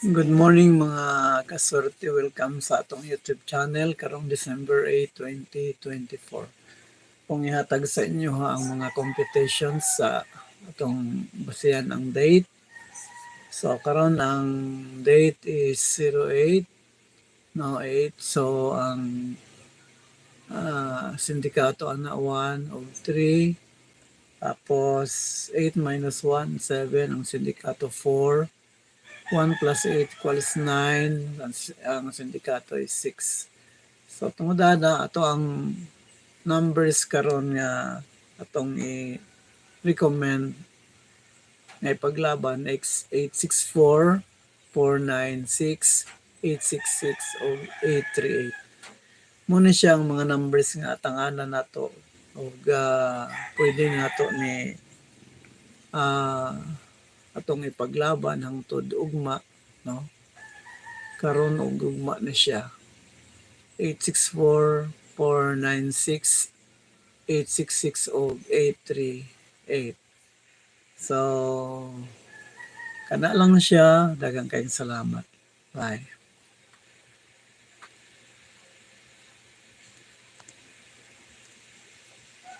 Good morning mga kaswerte. Welcome sa atong YouTube channel karong December 8, 2024. Kung ihatag sa inyo ha, ang mga competitions sa atong basihan ang date. So karon ang date is 08 no 8 so ang ah, sindikato ana 1 of 3 tapos 8 minus 1 7 ang sindikato 4 1 plus 8 equals 9. Ang, sindikato is 6. So, tungod na, ato ang numbers karon nga atong i-recommend nga ipaglaban x 864 496 866 o 838 muna siya ang mga numbers nga atanganan nato o pwede nato ni ah atong ipaglaban hangtod ugma no? Karon og ugma na siya. 864 496 866 og 838 so kana lang siya. Daghang kayong salamat. Bye